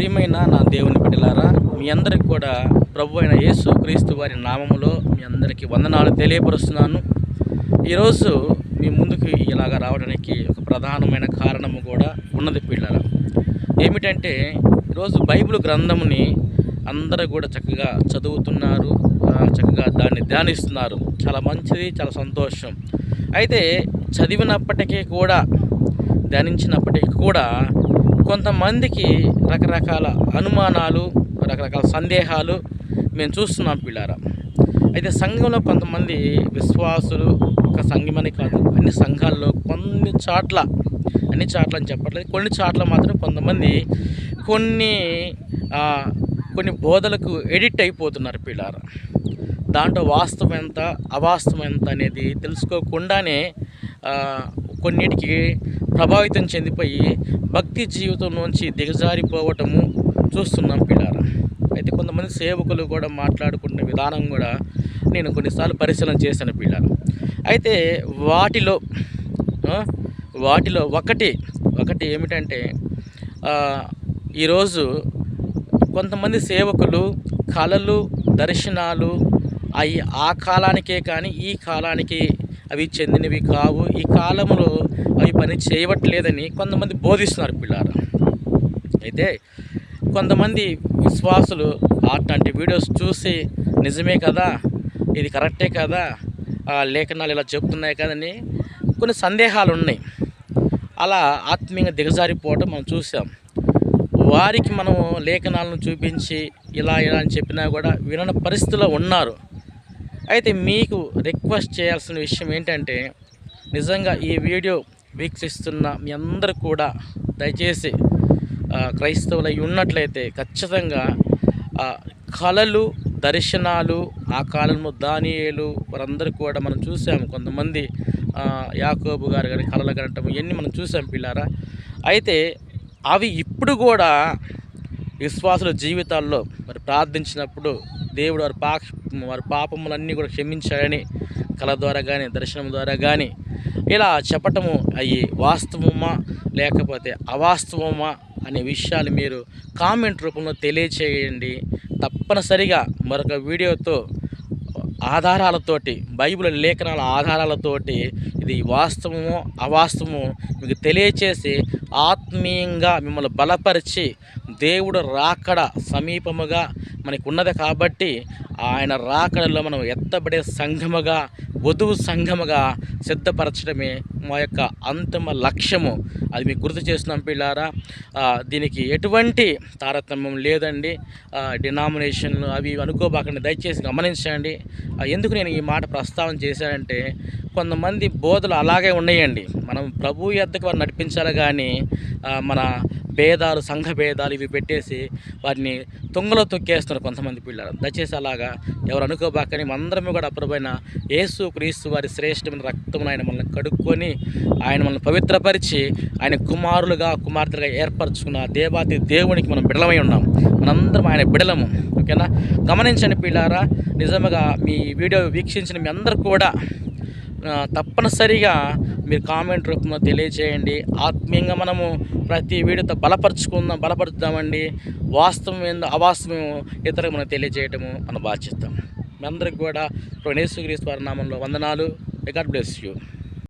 ప్రియమైన నా దేవుని బిడ్డలారా మీ అందరికి కూడా ప్రభు అయిన యేసు క్రీస్తు వారి నామములో మీ అందరికీ వందనాలు తెలియపరుస్తున్నాను. ఈరోజు మీ ముందుకు ఇలాగ రావడానికి ఒక ప్రధానమైన కారణము కూడా ఉన్నది పిల్లల. ఏమిటంటే ఈరోజు బైబిల్ గ్రంథముని అందరూ కూడా చక్కగా చదువుతున్నారు చక్కగా దాన్ని ధ్యానిస్తున్నారు. చాలా మంచిది చాలా సంతోషం. అయితే చదివినప్పటికీ కూడా ధ్యానించినప్పటికీ కూడా కొంతమందికి రకరకాల అనుమానాలు రకరకాల సందేహాలు మేము చూస్తున్నాం పిల్లారా. అయితే సంఘంలో కొంతమంది విశ్వాసులు ఒక సంఘమని కాదు అన్ని సంఘాల్లో కొన్ని చాట్ల అన్ని చాట్ల అని చెప్పట్లేదు కొన్ని చాట్ల మాత్రం కొంతమంది కొన్ని కొన్ని బోధలకు ఎడిట్ అయిపోతున్నారు పిల్లారా. దాంట్లో వాస్తవం ఎంత అవాస్తవం ఎంత అనేది తెలుసుకోకుండానే కొన్నిటికి ప్రభావితం చెందిపోయి భక్తి జీవితం నుంచి దిగజారిపోవటము చూస్తున్నాం పిల్లారా. అయితే కొంతమంది సేవకులు కూడా మాట్లాడుకునే విధానం కూడా నేను కొన్నిసార్లు పరిశీలన చేశాను పిల్లలు అయితే వాటిలో వాటిలో ఒకటి ఒకటి ఏమిటంటే ఈరోజు కొంతమంది సేవకులు కళలు దర్శనాలు అవి ఆ కాలానికే కానీ ఈ కాలానికి అవి చెందినవి కావు. ఈ కాలంలో అవి పని చేయవట్లేదని కొంతమంది బోధిస్తున్నారు పిల్లారా. అయితే కొంతమంది విశ్వాసులు అట్లాంటి వీడియోస్ చూసి నిజమే కదా ఇది కరెక్టే కదా ఆ లేఖనాలు ఇలా చెప్తున్నాయి కదని కొన్ని సందేహాలు ఉన్నాయి. అలా ఆత్మీయంగా దిగజారిపోవటం మనం చూసాం. వారికి మనం లేఖనాలను చూపించి ఇలా ఇలా అని చెప్పినా కూడా వినని పరిస్థితిలో ఉన్నారు. అయితే మీకు రిక్వెస్ట్ చేయాల్సిన విషయం ఏంటంటే నిజంగా ఈ వీడియో వీక్షిస్తున్న మీ అందరూ కూడా దయచేసి క్రైస్తవులు అయి ఉన్నట్లయితే ఖచ్చితంగా కళలు దర్శనాలు ఆ కాలంలో దానియేలు వారందరూ కూడా మనం చూసాము. కొంతమంది యాకోబు గారు కానీ కళలు కనటం ఇవన్నీ మనం చూసాం పిల్లారా. అయితే అవి ఇప్పుడు కూడా విశ్వాసుల జీవితాల్లో మరి ప్రార్థించినప్పుడు దేవుడు వారి పా వారి పాపములన్నీ కూడా క్షమించాడని కళ ద్వారా కానీ దర్శనం ద్వారా కానీ ఇలా చెప్పటము అయ్యి వాస్తవమా లేకపోతే అవాస్తవమా అనే విషయాలు మీరు కామెంట్ రూపంలో తెలియచేయండి. తప్పనిసరిగా మరొక వీడియోతో ఆధారాలతోటి బైబిల్ లేఖనాల ఆధారాలతోటి ఇది వాస్తవమో అవాస్తవమో మీకు తెలియచేసి ఆత్మీయంగా మిమ్మల్ని బలపరిచి దేవుడు రాకడ సమీపముగా మనకు ఉన్నది కాబట్టి ఆయన రాకడలో మనం ఎత్తబడే సంఘముగా వధువు సంఘముగా సిద్ధపరచడమే మా యొక్క అంతిమ లక్ష్యము. అది మీకు గుర్తు చేస్తున్నాం పిల్లారా. దీనికి ఎటువంటి తారతమ్యం లేదండి. డినామినేషన్లు అవి అనుకోబాకండి. దయచేసి గమనించండి. ఎందుకు నేను ఈ మాట ప్రస్తావన చేశానంటే కొంతమంది బోధలు అలాగే ఉన్నాయండి. మనం ప్రభు ఎద్దకు వారు నడిపించాలి కానీ మన భేదాలు సంఘ భేదాలు ఇవి పెట్టేసి వారిని తుంగలో తొక్కేస్తున్నారు కొంతమంది పిల్లలు. దయచేసి అలాగా ఎవరు అనుకోబాకని అందరం కూడా అప్పుడైన యేసు క్రీస్తు వారి శ్రేష్టమైన రక్తమును ఆయన మనల్ని కడుక్కొని ఆయన మనల్ని పవిత్రపరిచి ఆయన కుమారులుగా కుమార్తెలుగా ఏర్పరచుకున్న దేవాతి దేవాది దేవునికి మనం బిడలమై ఉన్నాం. మనందరం ఆయన బిడలము. ఓకేనా? గమనించండి పిల్లారా నిజంగా మీ వీడియో వీక్షించిన మీ అందరు కూడా తప్పనిసరిగా మీరు కామెంట్ రూపంలో తెలియజేయండి ఆత్మీయంగా మనము ప్రతి వీడియోతో బలపరుచుకుందాం బలపరుద్దామండి. వాస్తవం ఏందో అవాస్తవం ఇతరులకు మనం తెలియజేయటము మనం బాధ్యత. మీ అందరికి కూడా ఇప్పుడు నేసుక్రీస్తు నామంలో వందనాలు. God bless you